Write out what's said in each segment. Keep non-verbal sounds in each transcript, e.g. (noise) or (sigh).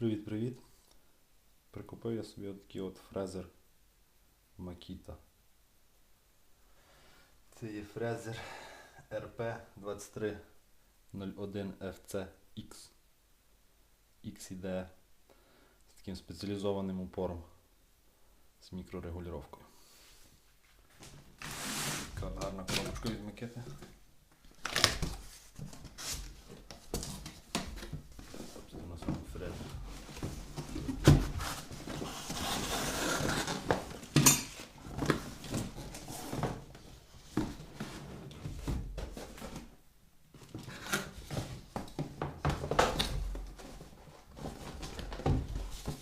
Привіт-привіт. Прикупив я собі отакий от фрезер Makita. Це є фрезер RP2301FC X іде з таким спеціалізованим упором з мікрорегулювання. Така гарна коробочка від Makita.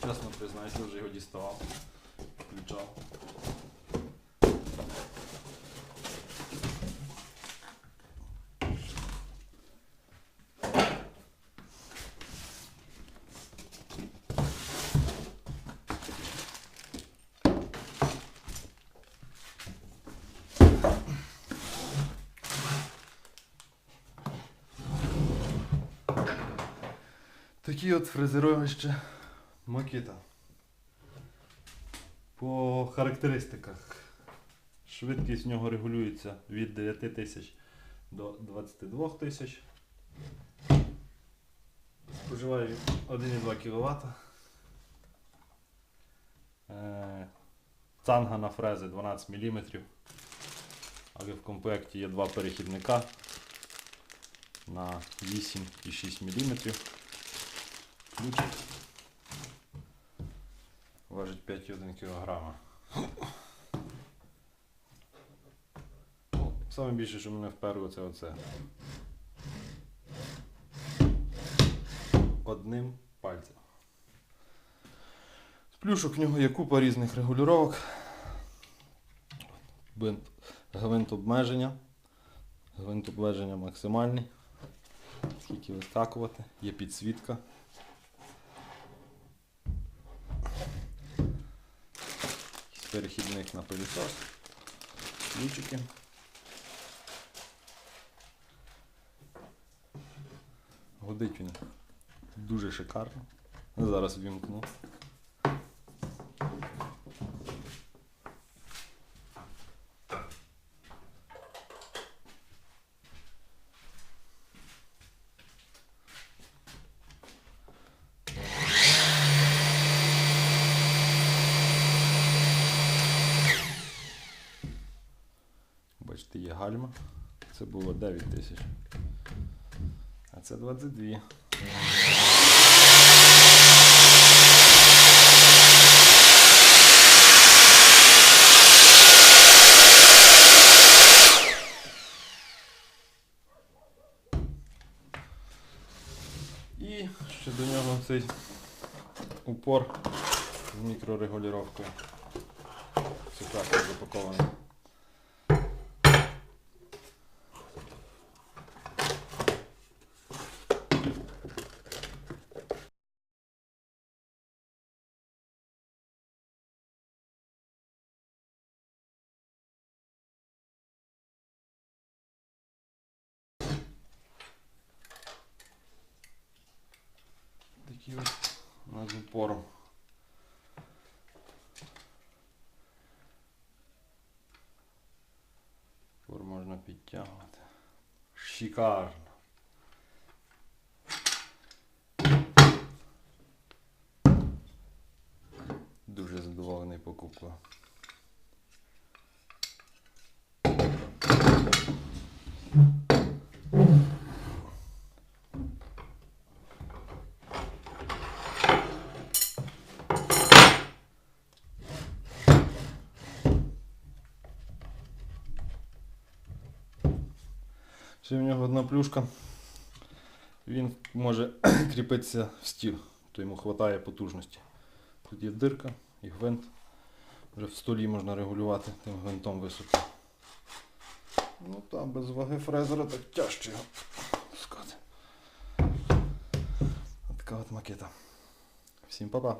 Straszne to jest najlepsze, jeżeli chodzi z to klucza. Taki odfryzerują jeszcze Макіта. По характеристиках. Швидкість в нього регулюється від 9 тисяч до 22 тисяч. Споживає 1,2 кВт. Е, Цанга на фрези 12 мм. Але в комплекті є два перехідника на 8 і 6 мм. Ключик. Важить 5,1 кг. Саме більше, що мене вперло, це оце. Одним пальцем. З плюшок в нього є купа різних регулювань. Гвинт, обмеження. Гвинт обмеження максимальний. Скільки вискакувати. Є підсвітка. Перехідник на пилісос, ключики. Годить він дуже шикарно. Зараз вімкну. Бачите, є гальма. Це було 9 тисяч. А це 22. І ще до нього цей упор з мікрорегулюванням. Все так запаковано. У з упором. Упор можна підтягувати. Шикарно. Дуже задоволений покупкою. Ще в нього одна плюшка. Він може (clears throat) кріпитися в стіл, то йому вистачає потужності. Тут є дирка і гвинт. Вже в столі можна регулювати тим гвинтом високо. Ну там без ваги фрезера так тяжче його пускати. Така от макета. Всім па-па.